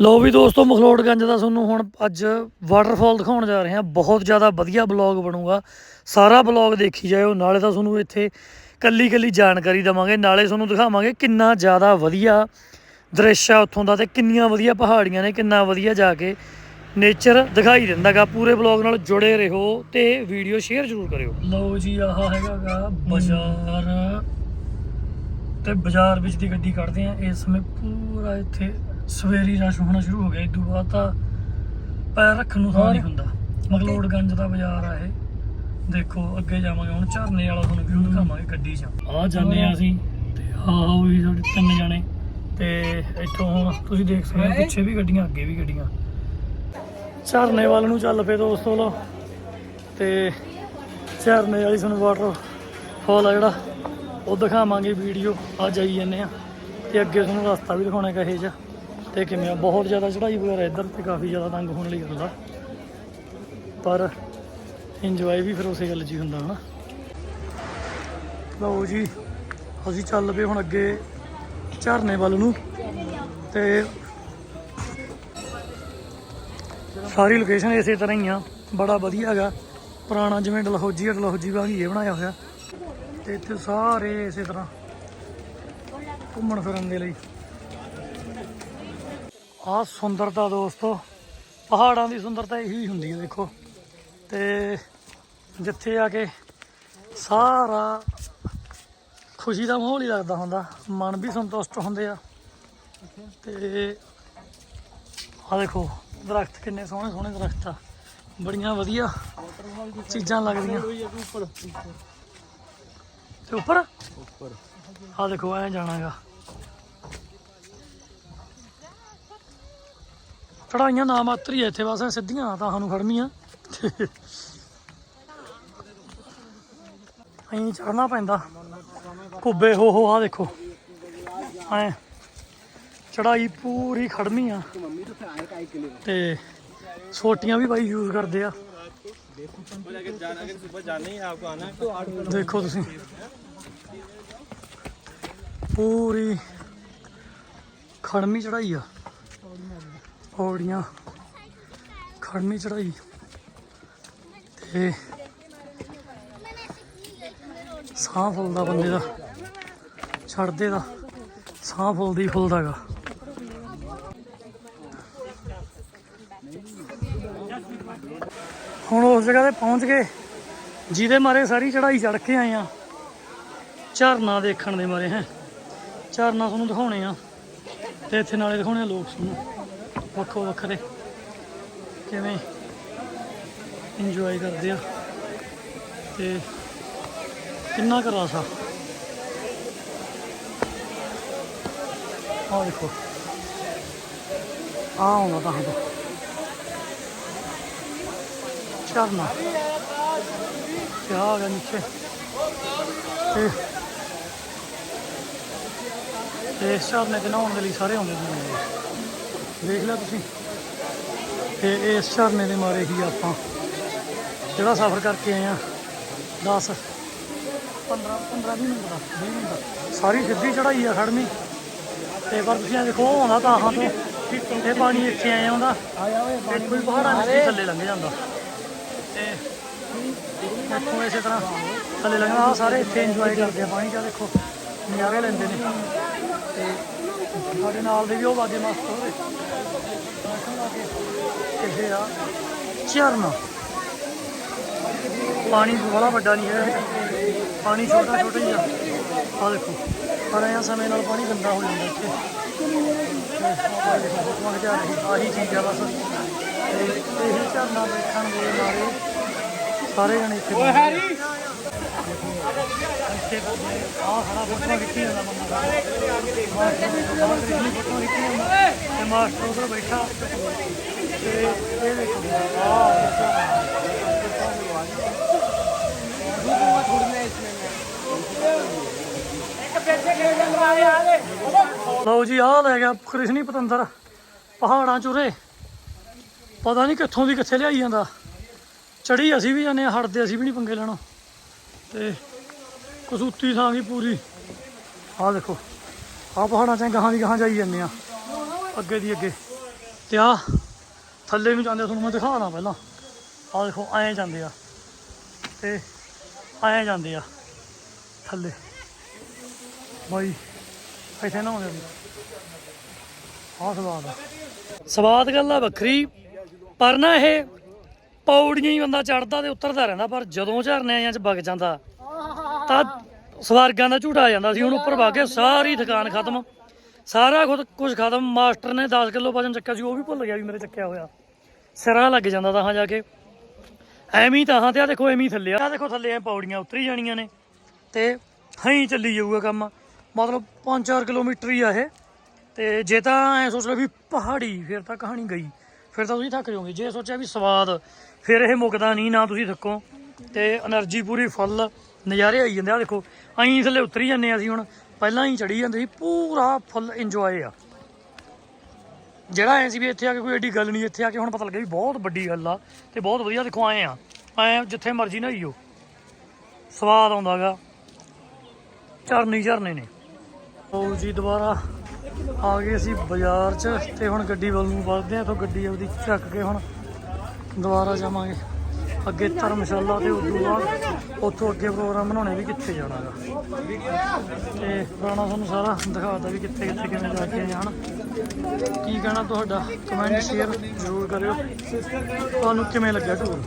ਲੋ ਵੀ ਦੋਸਤੋ, ਮਖਲੋੜਗੰਜ ਦਾ ਤੁਹਾਨੂੰ ਹੁਣ ਅੱਜ ਵਾਟਰਫਾਲ ਦਿਖਾਉਣ ਜਾ ਰਹੇ ਹਾਂ। ਬਹੁਤ ਜ਼ਿਆਦਾ ਵਧੀਆ ਬਲੌਗ ਬਣੂਗਾ। ਸਾਰਾ ਬਲੌਗ ਦੇਖੀ ਜਾਇਓ, ਨਾਲੇ ਤਾਂ ਤੁਹਾਨੂੰ ਇੱਥੇ ਕੱਲੀ ਕੱਲੀ ਜਾਣਕਾਰੀ ਦਵਾਂਗੇ। ਨਾਲੇ ਤੁਹਾਨੂੰ ਦਿਖਾਵਾਂਗੇ ਕਿੰਨਾ ਜ਼ਿਆਦਾ ਵਧੀਆ ਦ੍ਰਿਸ਼ ਆ ਉੱਥੋਂ ਦਾ ਤੇ ਕਿੰਨੀਆਂ ਵਧੀਆ ਪਹਾੜੀਆਂ ਨੇ, ਕਿੰਨਾ ਵਧੀਆ ਜਾ ਕੇ ਨੇਚਰ ਦਿਖਾਈ ਦਿੰਦਾਗਾ। ਪੂਰੇ ਬਲੌਗ ਨਾਲ ਜੁੜੇ ਰਹੋ ਤੇ ਵੀਡੀਓ ਸ਼ੇਅਰ ਜ਼ਰੂਰ ਕਰਿਓ। ਲਓ ਜੀ, ਆਹ ਹੈਗਾਗਾ ਬਾਜ਼ਾਰ। ਤੇ ਬਾਜ਼ਾਰ ਵਿੱਚ ਦੀ ਗੱਡੀ ਕੱਢਦੇ ਆ ਇਸ ਸਮੇਂ ਪੂਰਾ ਇੱਥੇ ਸਵੇਰੀ ਰਸ਼ ਹੋਣਾ ਸ਼ੁਰੂ ਹੋ ਗਿਆ ਇਦੋਂ ਬਾਅਦ ਤਾਂ ਪੈਰ ਰੱਖਣ ਨੂੰ ਥਾਂ ਨਹੀਂ ਹੁੰਦਾ। ਮਗਲੋੜਗੰਜ ਦਾ ਬਾਜ਼ਾਰ ਆ ਇਹ। ਦੇਖੋ ਅੱਗੇ ਜਾਵਾਂਗੇ ਹੁਣ ਝਰਨੇ ਵਾਲਾ ਤੁਹਾਨੂੰ ਵਿਊ ਦਿਖਾਵਾਂਗੇ ਗੱਡੀ 'ਚ। ਆ ਜਾਂਦੇ ਆ ਅਸੀਂ ਤੇ ਆਹ ਵੀ ਸਾਡੇ ਤਿੰਨ ਜਾਣੇ। ਤੇ ਇੱਥੋਂ ਹੁਣ ਤੁਸੀਂ ਦੇਖ ਸਕਦੇ ਹੋ ਪਿੱਛੇ ਵੀ ਗੱਡੀਆਂ ਅੱਗੇ ਵੀ ਗੱਡੀਆਂ। ਝਰਨੇ ਵੱਲ ਨੂੰ ਚੱਲ ਪਏ ਦੋਸਤੋ ਲੋ ਤੇ ਝਰਨੇ ਵਾਲੀ ਤੁਹਾਨੂੰ ਵਾਟਰ ਫਾਲ ਆ ਜਿਹੜਾ ਉਹ ਦਿਖਾਵਾਂਗੇ ਵੀਡੀਓ। ਆ ਜਾਈ ਜੰਨੇ ਆ। ਤੇ ਅੱਗੇ ਤੁਹਾਨੂੰ ਰਸਤਾ ਵੀ ਦਿਖਾਉਣਾ ਕਹੇ ਜਾ ਤੇ ਕਿਵੇਂ ਆ? ਬਹੁਤ ਜ਼ਿਆਦਾ ਚੜਾਈ ਵਗੈਰਾ ਇੱਧਰ ਤੇ ਕਾਫੀ ਜ਼ਿਆਦਾ ਤੰਗ ਹੋਣ ਲਈ ਹੁੰਦਾ ਪਰ ਇੰਜੋਏ ਵੀ ਫਿਰ ਉਸੇ ਗੱਲ 'ਚ ਹੀ ਹੁੰਦਾ ਹਨਾ। ਲਓ ਜੀ, ਅਸੀਂ ਚੱਲ ਪਏ ਹੁਣ ਅੱਗੇ ਝਰਨੇ ਵੱਲ ਨੂੰ ਤੇ ਸਾਰੀ ਲੋਕੇਸ਼ਨ ਇਸੇ ਤਰ੍ਹਾਂ ਹੀ ਆ। ਬੜਾ ਵਧੀਆ ਹੈਗਾ। ਪੁਰਾਣਾ ਜਿਵੇਂ ਡਲਹੌਜੀ ਆ, ਡਲਹੌਜੀ ਵਾਂਗ ਹੀ ਇਹ ਬਣਾਇਆ ਹੋਇਆ। ਤੇ ਇੱਥੇ ਸਾਰੇ ਇਸੇ ਤਰ੍ਹਾਂ ਘੁੰਮਣ ਫਿਰਨ ਦੇ ਲਈ। ਆਹ ਸੁੰਦਰਤਾ ਦੋਸਤੋ, ਪਹਾੜਾਂ ਦੀ ਸੁੰਦਰਤਾ ਇਹੀ ਹੁੰਦੀ ਹੈ ਦੇਖੋ। ਤੇ ਜਿੱਥੇ ਆ ਕੇ ਸਾਰਾ ਖੁਸ਼ੀ ਦਾ ਮਾਹੌਲ ਹੀ ਲੱਗਦਾ ਹੁੰਦਾ, ਮਨ ਵੀ ਸੰਤੁਸ਼ਟ ਹੁੰਦੇ ਆ। ਤੇ ਆ ਦੇਖੋ, ਦਰਖਤ ਕਿੰਨੇ ਸੋਹਣੇ ਸੋਹਣੇ ਦਰਖਤ ਆ। ਬੜੀਆਂ ਵਧੀਆ ਚੀਜ਼ਾਂ ਲੱਗਦੀਆਂ। ਤੇ ਉੱਪਰ ਉੱਪਰ? ਆ ਦੇਖੋ, ਐ ਜਾਣਾਗਾ। ਚੜਾਈਆਂ ਨਾ ਮਾਤਰ ਹੀ ਇੱਥੇ ਬਸ ਸਿੱਧੀਆਂ ਤਾਂ ਸਾਨੂੰ ਖੜਨੀਆਂ ਐਂ ਚੜਨਾ ਪੈਂਦਾ। ਕੁੱਬੇ ਹੋ ਹੋ ਆ ਦੇਖੋ। ਐ ਚੜਾਈ ਪੂਰੀ ਖੜਨੀ ਆ। ਤੇ ਛੋਟੀਆਂ ਵੀ ਬਾਈ ਯੂਜ਼ ਕਰਦੇ ਆ। ਦੇਖੋ ਤੁਸੀਂ। ਪੂਰੀ ਖੜਮੀ ਚੜਾਈ ਆ। ਪੌੜੀਆਂ ਖੜਮੀ ਚੜਾਈ ਤੇ ਸਾਹ ਫੁੱਲਦਾ ਬੰਦੇ ਦਾ ਛੱਡਦੇ ਦਾ, ਸਾਹ ਫੁੱਲਦੀ ਫੁੱਲਦਾਗਾ ਹੁਣ ਉਸ ਜਗ੍ਹਾ ਤੇ ਪਹੁੰਚ ਗਏ ਜਿਹਦੇ ਮਾਰੇ ਸਾਰੀ ਚੜਾਈ ਚੜ ਕੇ ਆਏ ਆ, ਝਰਨਾ ਦੇਖਣ ਦੇ ਮਾਰੇ ਹੈ। ਝਰਨਾ ਤੁਹਾਨੂੰ ਦਿਖਾਉਣੇ ਆ ਤੇ ਇੱਥੇ ਨਾਲੇ ਦਿਖਾਉਣੇ ਆ ਲੋਕ ਤੁਹਾਨੂੰ ਵੱਖੋ ਵੱਖਰੇ ਕਿਵੇਂ ਇੰਜੋਏ ਕਰਦੇ ਆ ਤੇ ਕਿੰਨਾ ਕੁ ਰਸ ਆ ਆਹ ਦੇਖੋ ਆ ਆਉਂਦਾ ਤਾਂ ਹਾਂ ਝਰਨਾ ਤੇ ਆ ਗਿਆ ਨੀਚੇ ਤੇ ਤੇ ਇਸ ਝਰਨੇ ਤੇ ਨਹਾਉਣ ਦੇ ਲਈ ਸਾਰੇ ਆਉਂਦੇ ਨੇ ਦੇਖ ਲਿਆ ਤੁਸੀਂ? ਤੇ ਇਸ ਝਰਨੇ ਦੇ ਮਾਰੇ ਹੀ ਆਪਾਂ। ਜਿਹੜਾ ਸਫ਼ਰ ਕਰਕੇ ਆਏ ਆ 10 15 15 20 ਮਿੰਟ ਦਾ 20 ਮਿੰਟ ਦਾ। ਸਾਰੀ ਸਿੱਧੀ ਚੜਾਈ ਆ ਖੜਨੀ। ਤੇ ਪਰ ਤੁਸੀਂ ਆ ਦੇਖੋ ਆਉਂਦਾ ਤਾਂ ਹਾਂ ਤੋਂ। ਇਹ ਪਾਣੀ ਇੱਥੇ ਆਇਆ ਆਉਂਦਾ ਤੇ ਕੋਈ ਪਹਾੜਾਂ ਦੇ ਥੱਲੇ ਲੰਘ ਜਾਂਦਾ। ਤੇ ਦੇਖੋ ਇਸੇ ਤਰ੍ਹਾਂ। ਥੱਲੇ ਲੰਘਣਾ ਆਹ ਸਾਰੇ ਇੱਥੇ ਇੰਜੋਏ ਕਰਦੇ ਆ ਪਾਣੀ ਦਾ ਦੇਖੋ, ਨਜ਼ਾਰੇ ਲੈਂਦੇ ਨੇ। ਤੇ ਸਾਡੇ ਨਾਲ ਦੇ ਵੀ ਉਹ ਬਾਗੇ ਮਸਤ ਹੋ ਹੋਵੇ ਇਹ ਆ। ਝਰਨਾ। ਪਾਣੀ ਬੜਾ ਵੱਡਾ ਨਹੀਂ ਹੈ। ਪਾਣੀ ਛੋਟਾ ਛੋਟਾ ਹੀ ਆ। ਆ ਦੇਖੋ, ਪਰ ਐਂ ਸਮੇਂ ਨਾਲ ਪਾਣੀ ਗੰਦਾ ਹੋ ਜਾਂਦਾ ਇੱਥੇ। ਤੇ ਆਹ ਰਹੀ ਆਹੀ ਚੀਜ਼ ਆ ਬਸ। ਤੇ ਇਹ ਝਰਨਾ ਦੇਖਣ ਦੇ ਮਾਰੇ ਸਾਰੇ ਜਣੇ ਇੱਥੇ। ਓਏ ਖੜਾ ਫੋਟੋਆਂ ਖਿੱਚੀ ਜਾਂਦਾ ਬੰਦਾ ਫੋਟੋਆਂ ਖਿੱਚੀ ਜਾਂਦਾ ਤੇ ਮਾਸਟਰ ਉਧਰ ਬੈਠਾ ਤੇ ਇਹ ਦੇਖੋ ਲਓ ਜੀ, ਆਹ ਲੈ ਗਿਆ ਕ੍ਰਿਸ਼ਨੀ ਪਤੰਦਰ, ਪਹਾੜਾਂ ਚੁਰੇ ਪਤਾ ਨਹੀਂ ਕਿੱਥੋਂ ਦੀ ਕਿੱਥੇ ਲਿਆਈ ਜਾਂਦਾ। ਚੜੀ ਅਸੀਂ ਵੀ ਜਾਂਦੇ ਆ ਹਟਦੇ ਅਸੀਂ ਵੀ ਨਹੀਂ ਪੰਗੇ ਲੈਣਾ। ਤੇ ਕਸੂਤੀ ਥਾਂ ਵੀ ਪੂਰੀ? ਆਹ ਦੇਖੋ, ਆਹ ਪਹਾੜਾਂ ਚ ਗਾਹਾਂ ਦੀ ਗਾਹਾਂ ਜਾਈ ਜਾਂਦੇ ਆ। ਅੱਗੇ ਦੀ ਅੱਗੇ। ਤੇ ਆ ਥੱਲੇ ਨੂੰ ਜਾਂਦੇ ਤੁਹਾਨੂੰ ਮੈਂ ਦਿਖਾਣਾ ਪਹਿਲਾਂ। ਆਹ ਦੇਖੋ, ਐਂ ਜਾਂਦੇ ਆ। ਤੇ ਐਂ ਜਾਂਦੇ ਆ, ਥੱਲੇ। ਬਾਈ, ਇੱਥੇ ਨਾ ਆਉਂਦੇ ਆਹ ਸਵਾਦ ਆ। ਸਵਾਦ ਗੱਲ ਆ ਵੱਖਰੀ, ਪਰ ਨਾ ਇਹ ਪੌੜੀਆਂ ਹੀ ਬੰਦਾ ਚੜਦਾ ਤੇ ਉਤਰਦਾ ਰਹਿੰਦਾ, ਪਰ ਜਦੋਂ ਝਰਨਿਆਂ 'ਚ ਵਗ ਜਾਂਦਾ, ਤਾਂ ਸਵਰਗਾਂ ਦਾ ਝੂਟਾ ਆ ਜਾਂਦਾ ਸੀ, ਹੁਣ ਉੱਪਰ ਵਗ ਕੇ ਸਾਰੀ ਥਕਾਨ ਖਤਮ। ਸਾਰਾ ਖੁਦ ਕੁਝ ਖਤਮ, ਮਾਸਟਰ ਨੇ 10 ਕਿਲੋ ਵਜਨ ਚੱਕਿਆ ਸੀ, ਉਹ ਵੀ ਭੁੱਲ ਗਿਆ ਵੀ ਮੇਰੇ ਚੱਕਿਆ ਹੋਇਆ। ਸਿਰਾ ਲੱਗ ਜਾਂਦਾ ਤਾਂ ਜਾ ਕੇ। ਐਵੇਂ ਹੀ ਤਾਂ ਤੇ ਆ ਦੇਖੋ, ਐਵੇਂ ਥੱਲੇ ਆ। ਦੇਖੋ, ਥੱਲੇ ਐ ਪੌੜੀਆਂ ਉਤਰੀ ਜਾਣੀਆਂ ਨੇ, ਤੇ ਹਾਂ ਚੱਲੀ ਜਾਊਗਾ ਕੰਮ। ਮਤਲਬ 5-4 ਕਿਲੋਮੀਟਰ ਹੀ ਆ ਇਹ। ਤੇ ਜੇ ਤਾਂ ਐ ਸੋਚ ਲਓ ਵੀ ਪਹਾੜੀ, ਫਿਰ ਤਾਂ ਕਹਾਣੀ ਗਈ। ਫਿਰ ਤਾਂ ਤੁਸੀਂ ਥੱਕ ਜਾਓਗੇ, ਜੇ ਸੋਚਿਆ ਵੀ ਸਵਾਦ, ਫਿਰ ਇਹ ਮੁੱਕਦਾ ਨਹੀਂ, ਨਾ ਤੁਸੀਂ ਥੱਕੋ। ਤੇ એનર્ਜੀ ਪੂਰੀ ਫੁੱਲ ਨਜ਼ਾਰੇ ਆਈ ਜਾਂਦੇ ਆ ਦੇਖੋ, ਅਸੀਂ ਥੱਲੇ ਉਤਰੀ ਜਾਂਦੇ ਅਸੀਂ ਹੁਣ ਪਹਿਲਾਂ ਹੀ ਚੜੀ ਜਾਂਦੇ ਸੀ, ਪੂਰਾ ਫੁੱਲ ਇੰਜੋਏ ਆ। ਜਿਹੜਾ ਐ ਸੀ ਵੀ ਇੱਥੇ ਆ ਕੇ ਕੋਈ ਐਡੀ ਗੱਲ ਨਹੀਂ, ਇੱਥੇ ਆ ਕੇ ਹੁਣ ਪਤਾ ਲੱਗਿਆ ਵੀ ਬਹੁਤ ਵੱਡੀ ਗੱਲ ਆ, ਤੇ ਬਹੁਤ ਵਧੀਆ, ਦੇਖੋ ਆਏ ਆ, ਐ ਜਿੱਥੇ ਮਰਜ਼ੀ ਨਾ ਨਹਾਈਓ ਸਵਾਦ ਆਉਂਦਾਗਾ ਝਰਨੇ ਝਰਨੇ ਨੇ। ਉਹ ਜੀ, ਦੁਬਾਰਾ ਆ ਗਏ ਅਸੀਂ ਬਾਜ਼ਾਰ 'ਚ ਤੇ ਹੁਣ ਗੱਡੀ ਵੱਲ ਨੂੰ ਵੱਧਦੇ ਆ, ਤੋਂ ਗੱਡੀ ਉਹਦੀ ਚੱਕ ਕੇ ਹੁਣ ਦੁਬਾਰਾ ਜਾਵਾਂਗੇ। ਅੱਗੇ ਧਰਮਸ਼ਾਲਾ ਤੇ ਉਦੋਂ ਬਾਅਦ ਉੱਥੋਂ ਅੱਗੇ ਪ੍ਰੋਗਰਾਮ ਬਣਾਉਣੇ ਵੀ ਕਿੱਥੇ ਜਾਣਾਗਾ। ਤੇ ਪੁਰਾਣਾ ਤੁਹਾਨੂੰ ਸਾਰਾ ਦਿਖਾਤਾ ਵੀ ਕਿੱਥੇ ਕਿੱਥੇ ਕਿਵੇਂ ਜਾ ਕੇ ਆਏ ਕੀ ਕਹਿਣਾ ਤੁਹਾਡਾ? ਕਮੈਂਟ ਸ਼ੇਅਰ ਜ਼ਰੂਰ ਕਰਿਓ। ਤੁਹਾਨੂੰ ਕਿਵੇਂ ਲੱਗਿਆ ਟੂਰ